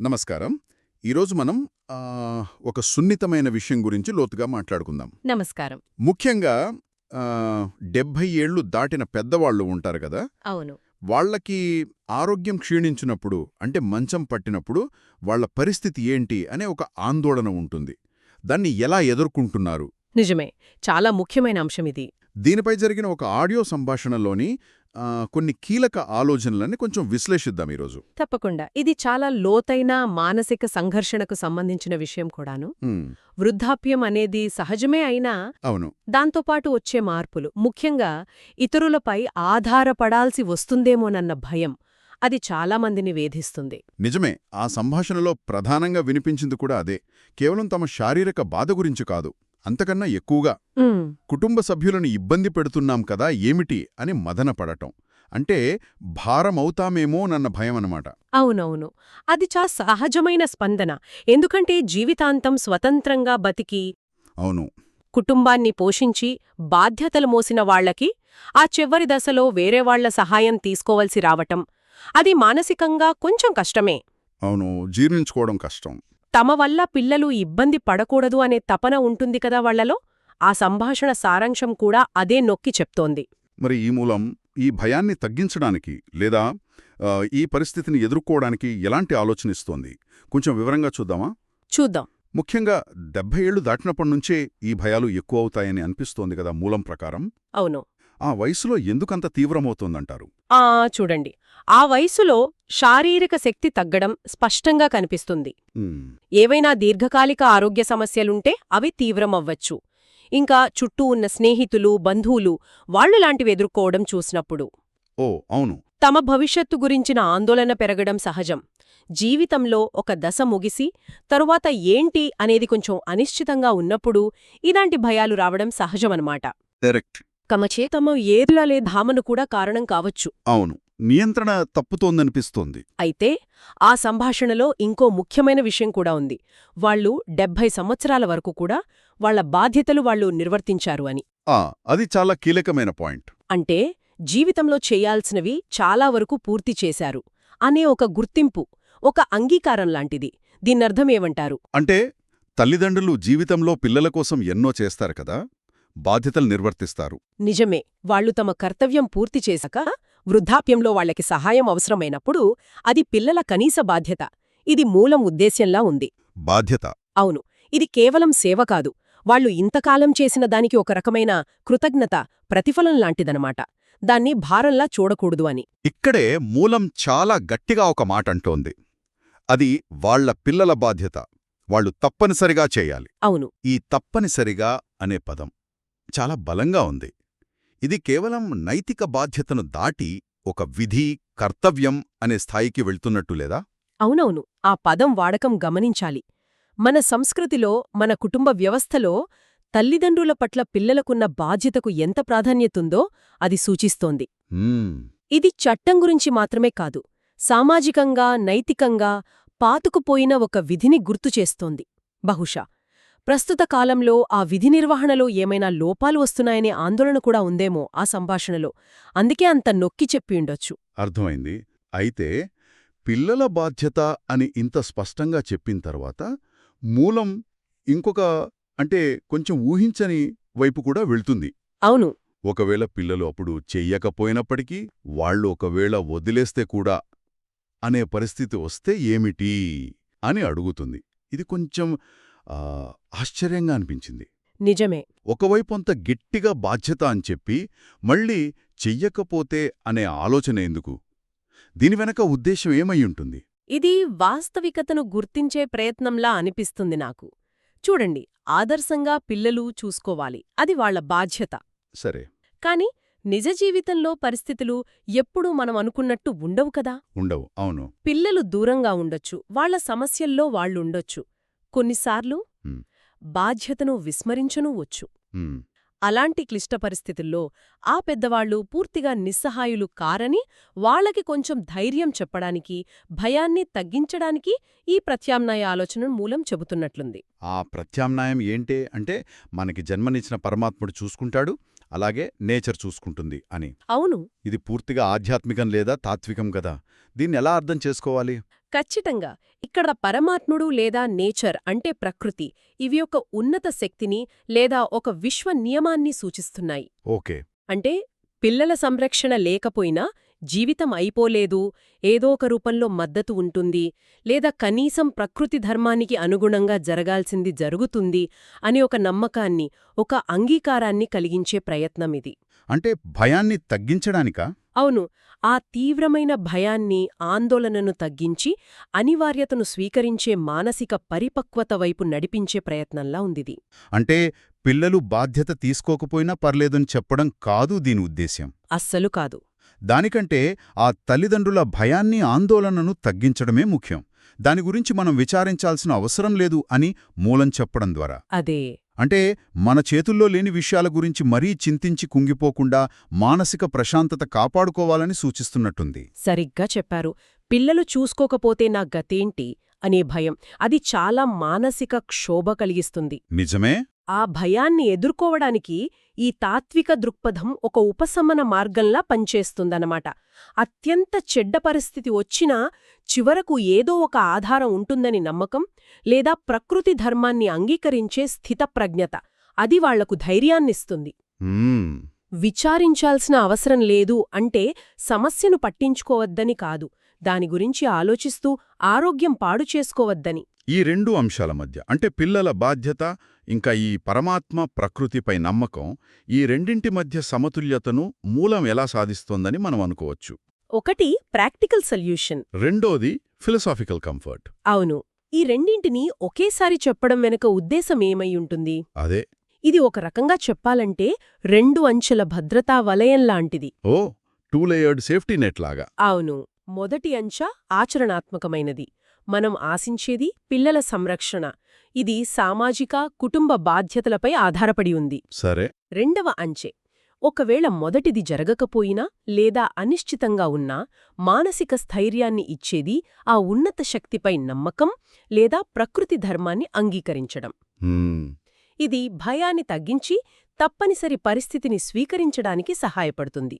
నమస్కారం. ఈరోజు మనం ఒక సున్నితమైన విషయం గురించి లోతుగా మాట్లాడుకుందాం. నమస్కారం. ముఖ్యంగా డెబ్భై ఏళ్ళు దాటిన పెద్దవాళ్ళు ఉంటారు కదా? అవును. వాళ్ళకి ఆరోగ్యం క్షీణించినప్పుడు అంటే మంచం పట్టినప్పుడు వాళ్ళ పరిస్థితి ఏంటి అనే ఒక ఆందోళన ఉంటుంది. దాన్ని ఎలా ఎదుర్కొంటున్నారు? నిజమే. చాలా ముఖ్యమైన అంశం ఇది. దీనిపై జరిగిన ఒక ఆడియో సంభాషణలోని కొన్ని కీలక ఆలోచనలని కొంచెం విశ్లేషిద్దాం ఈరోజు. తప్పకుండా. ఇది చాలా లోతైన మానసిక సంఘర్షణకు సంబంధించిన విషయం కూడాను. వృద్ధాప్యం అనేది సహజమే అయినా అవును. దాంతోపాటు వచ్చే మార్పులు. ముఖ్యంగా ఇతరులపై ఆధారపడాల్సి వస్తుందేమోనన్న భయం అది చాలామందిని వేధిస్తుంది. నిజమే. ఆ సంభాషణలో ప్రధానంగా వినిపించింది కూడా అదే. కేవలం తమ శారీరక బాధ గురించి కాదు. అంతకన్నా ఎక్కువగా కుటుంబ సభ్యులను ఇబ్బంది పెడుతున్నాం కదా ఏమిటి అని మదనపడటం అంటే భారమవుతామేమోనన్న భయం అన్నమాట. అవునవును. అది చా సహజమైన స్పందన. ఎందుకంటే జీవితాంతం స్వతంత్రంగా బతికి అవును. కుటుంబాన్ని పోషించి బాధ్యతలు మోసిన వాళ్ళకి ఆ చివరి దశలో వేరే వాళ్ళ సహాయం తీసుకోవలసి రావటం. అది మానసికంగా కొంచెం కష్టమే. అవును జీర్ణించుకోవడం కష్టం. తమ వల్ల పిల్లలు ఇబ్బంది పడకూడదు అనే తపన ఉంటుంది కదా వాళ్ళలో? ఆ సంభాషణ సారాంశం కూడా అదే నొక్కి చెప్తోంది. మరి ఈ మూలం ఈ భయాన్ని తగ్గించడానికి లేదా ఈ పరిస్థితిని ఎదుర్కోవడానికి ఎలాంటి ఆలోచన ఇస్తోంది? కొంచెం వివరంగా చూద్దామా? చూద్దాం. ముఖ్యంగా డెబ్బై ఏళ్ళు దాటినప్పటి నుంచే ఈ భయాలు ఎక్కువ అవుతాయని అనిపిస్తోంది కదా మూలం ప్రకారం? అవును. ఆ వయసులో ఎందుకంత తీవ్రమవుతోందంటారు? ఆ చూడండి. ఆ వయసులో శారీరక శక్తి తగ్గడం స్పష్టంగా కనిపిస్తుంది. ఏవైనా దీర్ఘకాలిక ఆరోగ్య సమస్యలుంటే అవి తీవ్రమవ్వచ్చు. ఇంకా చుట్టూ ఉన్న స్నేహితులు బంధువులు వాళ్ళు లాంటివి ఎదుర్కోవడం చూసినప్పుడు. ఓ అవును. తమ భవిష్యత్తు గురించిన ఆందోళన పెరగడం సహజం. జీవితంలో ఒక దశ ముగిసి తరువాత ఏంటి అనేది కొంచెం అనిశ్చితంగా ఉన్నప్పుడు ఇలాంటి భయాలు రావడం సహజమన్నమాట కమచే తమ ఏదులలే ధామను కూడా కారణం కావచ్చు. అవును. నియంత్రణ తప్పుతోందనిపిస్తోంది. అయితే ఆ సంభాషణలో ఇంకో ముఖ్యమైన విషయం కూడా ఉంది. వాళ్ళు డెబ్భై సంవత్సరాల వరకు కూడా వాళ్ళ బాధ్యతలు వాళ్ళు నిర్వర్తించారు అని. ఆ అది చాలా కీలకమైన పాయింట్. అంటే జీవితంలో చేయాల్సినవి చాలా వరకు పూర్తి చేశారు అనే ఒక గుర్తింపు ఒక అంగీకారం లాంటిది. దీన్నర్థమేమంటారు అంటే తల్లిదండ్రులు జీవితంలో పిల్లల కోసం ఎన్నో చేస్తారు కదా బాధ్యతలు నిర్వర్తిస్తారు. నిజమే వాళ్ళు తమ కర్తవ్యం పూర్తి చేశాక వృద్ధాప్యంలో వాళ్ళకి సహాయం అవసరమైనప్పుడు అది పిల్లల కనీస బాధ్యత. ఇది మూలం ఉద్దేశ్యంలా ఉంది. బాధ్యత. అవును. ఇది కేవలం సేవ కాదు. వాళ్ళు ఇంతకాలం చేసిన దానికి ఒక రకమైన కృతజ్ఞత ప్రతిఫలం లాంటిదనమాట. దాన్ని భారంలా చూడకూడదు అని. ఇక్కడే మూలం చాలా గట్టిగా ఒక మాట అంటోంది. అది వాళ్ళ పిల్లల బాధ్యత. వాళ్ళు తప్పనిసరిగా చేయాలి. అవును. ఈ తప్పనిసరిగా అనే పదం చాలా బలంగా ఉంది. ఇది కేవలం నైతిక బాధ్యతను దాటి ఒక విధి కర్తవ్యం అనే స్థాయికి వెళ్తున్నట్టు లేదా? అవునవును. ఆ పదం వాడకం గమనించాలి. మన సంస్కృతిలో మన కుటుంబ వ్యవస్థలో తల్లిదండ్రుల పట్ల పిల్లలకున్న బాధ్యతకు ఎంత ప్రాధాన్యతుందో అది సూచిస్తోంది. ఇది చట్టం గురించి మాత్రమే కాదు సామాజికంగా నైతికంగా పాతుకుపోయిన ఒక విధిని గుర్తుచేస్తోంది బహుశా ప్రస్తుత కాలంలో ఆ విధి నిర్వహణలో ఏమైనా లోపాలు వస్తున్నాయనే ఆందోళన కూడా ఉందేమో ఆ సంభాషణలో. అందుకే అంత నొక్కి చెప్పి ఉండొచ్చు. అర్థమైంది. అయితే పిల్లల బాధ్యత అని ఇంత స్పష్టంగా చెప్పిన తర్వాత మూలం ఇంకొక అంటే కొంచెం ఊహించని వైపు కూడా వెళ్తుంది. అవును. ఒకవేళ పిల్లలు అప్పుడు చెయ్యకపోయినప్పటికీ వాళ్ళు ఒకవేళ వదిలేస్తే కూడా అనే పరిస్థితి వస్తే ఏమిటి అని అడుగుతుంది. ఇది కొంచెం ఆశ్చర్యంగా అనిపించింది. నిజమే. ఒకవైపు అంత గట్టిగా బాధ్యత అని చెప్పి మళ్ళీ చెయ్యకపోతే అనే ఆలోచన ఎందుకు? దీని వెనక ఉద్దేశం ఏమయ్యుంటుంది ఇది వాస్తవికతను గుర్తించే ప్రయత్నంలా అనిపిస్తుంది నాకు. చూడండి ఆదర్శంగా పిల్లలు చూసుకోవాలి. అది వాళ్ళ బాధ్యత. సరే. కాని నిజ జీవితంలో పరిస్థితులు ఎప్పుడూ మనం అనుకున్నట్టు ఉండవు కదా? ఉండవు. అవును. పిల్లలు దూరంగా ఉండొచ్చు. వాళ్ళ సమస్యల్లో వాళ్ళుండొచ్చు. కొన్నిసార్లు. బాధ్యతను విస్మరించనూ వచ్చు. ఉమ్, అలాంటి క్లిష్ట పరిస్థితుల్లో ఆ పెద్దవాళ్ళు పూర్తిగా నిస్సహాయులు కారని వాళ్ళకి కొంచెం ధైర్యం చెప్పడానికి భయాన్ని తగ్గించడానికి ఈ ప్రత్యామ్నాయ ఆలోచన మూలం చెబుతున్నట్లుంది. ఆ ప్రత్యామ్నాయం ఏంటే అంటే మనకి జన్మనిచ్చిన పరమాత్ముడు చూసుకుంటాడు అలాగే నేచర్ చూసుకుంటుంది అని. అవును. ఇది పూర్తిగా ఆధ్యాత్మికం లేదా తాత్వికం కదా. దీన్ని ఎలా అర్థం చేసుకోవాలి? ఖచ్చితంగా. ఇక్కడ పరమాత్ముడు లేదా నేచర్ అంటే ప్రకృతి. ఇవి ఒక ఉన్నత శక్తిని లేదా ఒక విశ్వ నియమాన్ని సూచిస్తున్నాయి. ఓకే. అంటే పిల్లల సంరక్షణ లేకపోయినా జీవితం అయిపోలేదు ఏదో ఒక రూపంలో మద్దతు ఉంటుంది లేదా కనీసం ప్రకృతి ధర్మానికి అనుగుణంగా జరగాల్సింది జరుగుతుంది అని ఒక నమ్మకాన్ని ఒక అంగీకారాన్ని కలిగించే ప్రయత్నమిది అంటే భయాన్ని తగ్గించడానికా? అవును ఆ తీవ్రమైన భయాన్ని ఆందోళనను తగ్గించి అనివార్యతను స్వీకరించే మానసిక పరిపక్వత వైపు నడిపించే ప్రయత్నంలా ఉందిది. అంటే పిల్లలు బాధ్యత తీసుకోకపోయినా పర్లేదని చెప్పడం కాదు దీని ఉద్దేశ్యం? అస్సలు కాదు. దానికంటే ఆ తల్లిదండ్రుల భయాన్ని ఆందోళనను తగ్గించడమే ముఖ్యం. దాని గురించి మనం విచారించాల్సిన అవసరం లేదు అని మూలం చెప్పడం ద్వారా. అదే. అంటే మన చేతుల్లో లేని విషయాల గురించి మరీ చింతించి కుంగిపోకుండా మానసిక ప్రశాంతత కాపాడుకోవాలని సూచిస్తున్నట్టుంది. సరిగ్గా చెప్పారు. పిల్లలు చూసుకోకపోతే నా గతేంటి? అనే భయం. అది చాలా మానసిక క్షోభ కలిగిస్తుంది. నిజమే? ఆ భయాన్ని ఎదుర్కోవడానికి ఈ తాత్విక దృక్పథం ఒక ఉపశమన మార్గంలా పనిచేస్తుందన్నమాట. అత్యంత చెడ్డ పరిస్థితి వచ్చినా చివరకు ఏదో ఒక ఆధారం ఉంటుందని నమ్మకం లేదా ప్రకృతి ధర్మాన్ని అంగీకరించే స్థితప్రజ్ఞత అది వాళ్ళకు ధైర్యాన్నిస్తుంది. విచారించాల్సిన అవసరం లేదు అంటే సమస్యను పట్టించుకోవద్దని కాదు. దాని గురించి ఆలోచిస్తూ ఆరోగ్యం పాడు చేసుకోవద్దని. ఈ రెండు అంశాల మధ్య అంటే పిల్లల బాధ్యత ఇంకా ఈ పరమాత్మ ప్రకృతిపై నమ్మకం ఈ రెండింటి మధ్య సమతుల్యతను మూలం ఎలా సాధిస్తోందని మనం అనుకోవచ్చు. ఒకటి ప్రాక్టికల్ సొల్యూషన్. రెండోది ఫిలసాఫికల్ కంఫర్ట్. అవును ఈ రెండింటినీ ఒకేసారి చెప్పడం వెనుక ఉద్దేశం ఏమై ఉంటుంది? అదే. ఇది ఒక రకంగా చెప్పాలంటే రెండు అంచెల భద్రతా వలయం లాంటిది ఓ టూ లేయర్డ్ సేఫ్టీ నెట్ లాగా. అవును. మొదటి అంచ ఆచరణాత్మకమైనది. మనం ఆశించేది పిల్లల సంరక్షణ. ఇది సామాజిక కుటుంబ బాధ్యతలపై ఆధారపడి ఉంది. సరే. రెండవ అంచె. ఒకవేళ మొదటిది జరగకపోయినా లేదా అనిశ్చితంగా ఉన్నా మానసిక స్థైర్యాన్ని ఇచ్చేది ఆ ఉన్నత శక్తిపై నమ్మకం లేదా ప్రకృతి ధర్మాన్ని అంగీకరించడం. ఇది భయాన్ని తగ్గించి తప్పనిసరి పరిస్థితిని స్వీకరించడానికి సహాయపడుతుంది.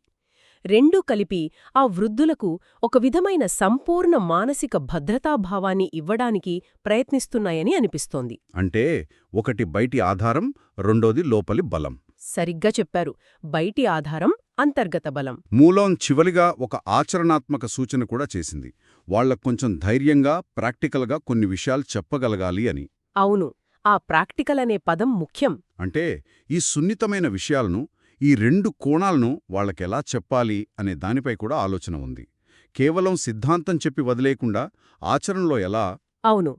రెండూ కలిపి ఆ వృద్ధులకు ఒక విధమైన సంపూర్ణ మానసిక భద్రతాభావాన్ని ఇవ్వడానికి ప్రయత్నిస్తున్నాయని అనిపిస్తోంది. అంటే ఒకటి బయటి ఆధారం రెండోది లోపలి బలం. సరిగ్గా చెప్పారు. బయటి ఆధారం అంతర్గత బలం. మూలం చివలిగా ఒక ఆచరణాత్మక సూచన కూడా చేసింది. వాళ్ళకు కొంచెం ధైర్యంగా ప్రాక్టికల్గా కొన్ని విషయాలు చెప్పగలగాలి అని. అవును. ఆ ప్రాక్టికల్ అనే పదం ముఖ్యం. అంటే ఈ సున్నితమైన విషయాలను ఈ రెండు కోణాలను వాళ్ళకెలా చెప్పాలి అనే దానిపై కూడా ఆలోచన ఉంది. కేవలం సిద్ధాంతం చెప్పి వదిలేకుండా ఆచరణలో ఎలా అవును.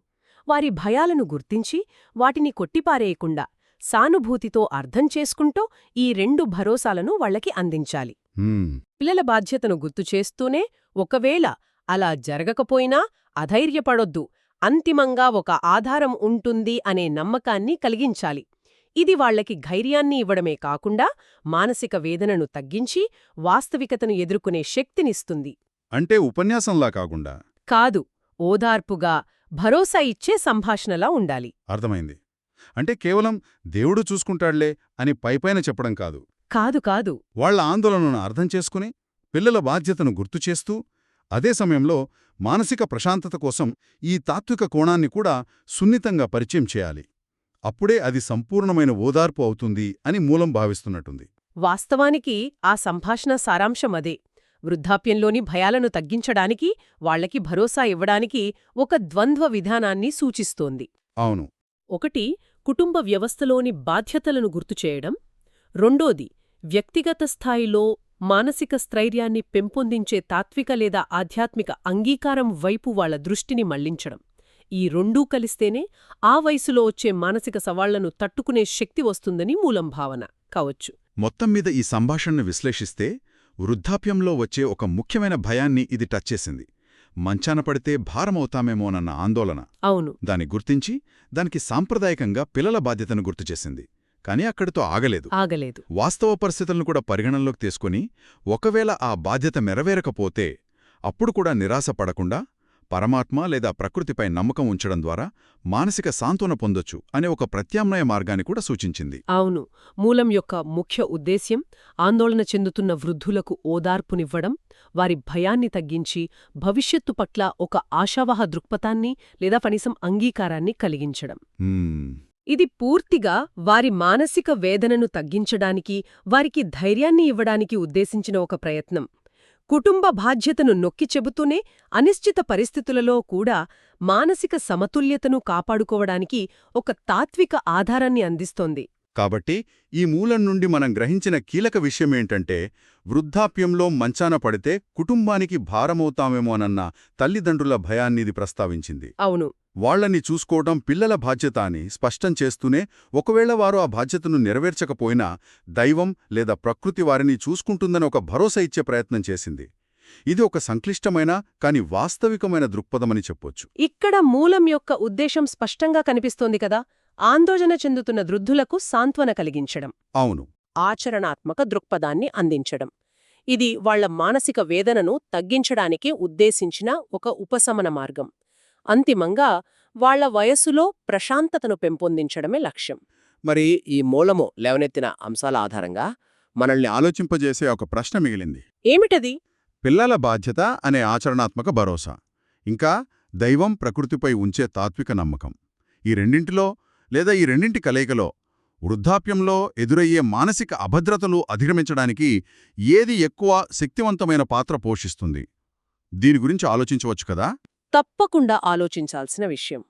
వారి భయాలను గుర్తించి వాటిని కొట్టిపారేయకుండా సానుభూతితో అర్థం చేసుకుంటూ ఈ రెండు భరోసాలను వాళ్ళకి అందించాలి. పిల్లల బాధ్యతను గుర్తుచేస్తూనే ఒకవేళ అలా జరగకపోయినా అధైర్యపడొద్దు. అంతిమంగా ఒక ఆధారం ఉంటుంది అనే నమ్మకాన్ని కలిగించాలి. ఇది వాళ్ళకి ధైర్యాన్ని ఇవ్వడమే కాకుండా మానసిక వేదనను తగ్గించి వాస్తవికతను ఎదుర్కొనే శక్తినిస్తుంది. అంటే ఉపన్యాసంలా కాకుండా? కాదు ఓదార్పుగా భరోసా ఇచ్చే సంభాషణలా ఉండాలి. అర్థమైంది. అంటే కేవలం దేవుడు చూసుకుంటాడులే అని పైపైన చెప్పడం కాదు. కాదు కాదు. వాళ్ళ ఆందోళనను అర్థం చేసుకుని పిల్లల బాధ్యతను గుర్తుచేస్తూ అదే సమయంలో మానసిక ప్రశాంతత కోసం ఈ తాత్విక కోణాన్ని కూడా సున్నితంగా పరిచయం చేయాలి. అప్పుడే అది సంపూర్ణమైన ఓదార్పు అవుతుంది అని మూలం భావిస్తున్నట్టుంది. వాస్తవానికి ఆ సంభాషణ సారాంశం అదే. వృద్ధాప్యంలోని భయాలను తగ్గించడానికి వాళ్ళకి భరోసా ఇవ్వడానికి ఒక ద్వంద్వ విధానాన్ని సూచిస్తోంది. అవును. ఒకటి కుటుంబ వ్యవస్థలోని బాధ్యతలను గుర్తుచేయడం రెండోది వ్యక్తిగత స్థాయిలో మానసిక స్థైర్యాన్ని పెంపొందించే తాత్విక లేదా ఆధ్యాత్మిక అంగీకారం వైపు వాళ్ళ దృష్టిని మళ్ళించడం. ఈ రెండూ కలిస్తేనే ఆ వయసులో వచ్చే మానసిక సవాళ్ళను తట్టుకునే శక్తి వస్తుందని మూలం భావన కావచ్చు. మొత్తం మీద ఈ సంభాషణను విశ్లేషిస్తే వృద్ధాప్యంలో వచ్చే ఒక ముఖ్యమైన భయాన్ని ఇది టచ్ చేసింది. మంచాన పడితే భారమవుతామేమోనన్న ఆందోళన. అవును. దాన్ని గుర్తించి దానికి సాంప్రదాయకంగా పిల్లల బాధ్యతను గుర్తుచేసింది కాని అక్కడితో ఆగలేదు. ఆగలేదు. వాస్తవ పరిస్థితులను కూడా పరిగణనలోకి తీసుకుని ఒకవేళ ఆ బాధ్యత నెరవేరకపోతే అప్పుడు కూడా నిరాశ పడకుండా పరమాత్మ లేదా ప్రకృతిపై నమ్మకం ఉంచడం ద్వారా మానసిక సాంత్వన పొందొచ్చు అనే ఒక ప్రత్యామ్నాయ మార్గాన్ని కూడా సూచించింది. అవును. మూలం యొక్క ముఖ్య ఉద్దేశ్యం ఆందోళన చెందుతున్న వృద్ధులకు ఓదార్పునివ్వడం వారి భయాన్ని తగ్గించి భవిష్యత్తు పట్ల ఒక ఆశావహ దృక్పథాన్ని లేదా కనీసం అంగీకారాన్ని కలిగించడం. ఇది పూర్తిగా వారి మానసిక వేదనను తగ్గించడానికి వారికి ధైర్యాన్ని ఇవ్వడానికి ఉద్దేశించిన ఒక ప్రయత్నం. కుటుంబ బాధ్యతను నొక్కి చెబుతూనే అనిశ్చిత పరిస్థితులలో కూడా మానసిక సమతుల్యతను కాపాడుకోవడానికి ఒక తాత్విక ఆధారాన్ని అందిస్తోంది. కాబట్టి ఈ మూలం నుండి మనం గ్రహించిన కీలక విషయమేంటంటే వృద్ధాప్యంలో మంచాన పడితే కుటుంబానికి భారమవుతామేమోనన్న తల్లిదండ్రుల భయాన్నిది ప్రస్తావించింది. అవును. వాళ్ళని చూసుకోవడం పిల్లల బాధ్యత అని స్పష్టం చేస్తూనే ఒకవేళ వారు ఆ బాధ్యతను నెరవేర్చకపోయినా దైవం లేదా ప్రకృతి వారిని చూసుకుంటుందని ఒక భరోసా ఇచ్చే ప్రయత్నం చేసింది. ఇది ఒక సంక్లిష్టమైన కాని వాస్తవికమైన దృక్పథమని చెప్పొచ్చు. ఇక్కడ మూలం యొక్క ఉద్దేశం స్పష్టంగా కనిపిస్తోంది కదా. ఆందోళన చెందుతున్న వృద్ధులకు సాంత్వన కలిగించడం. అవును. ఆచరణాత్మక దృక్పథాన్ని అందించడం. ఇది వాళ్ళ మానసిక వేదనను తగ్గించడానికి ఉద్దేశించిన ఒక ఉపశమన మార్గం. అంతిమంగా వాళ్ళ వయస్సులో ప్రశాంతతను పెంపొందించడమే లక్ష్యం. మరి ఈ మూలము లేవనెత్తిన అంశాల ఆధారంగా మనల్ని ఆలోచింపజేసే ఒక ప్రశ్న మిగిలింది. ఏమిటది? పిల్లల బాధ్యత అనే ఆచరణాత్మక భరోసా. ఇంకా దైవం ప్రకృతిపై ఉంచే తాత్విక నమ్మకం. ఈ రెండింటిలో లేదా ఈ రెండింటి కలయికలో వృద్ధాప్యంలో ఎదురయ్యే మానసిక అభద్రతలు అధిగమించడానికి ఏది ఎక్కువ శక్తివంతమైన పాత్ర పోషిస్తుంది? దీని గురించి ఆలోచించవచ్చు కదా? తప్పకుండా ఆలోచించాల్సిన విషయం.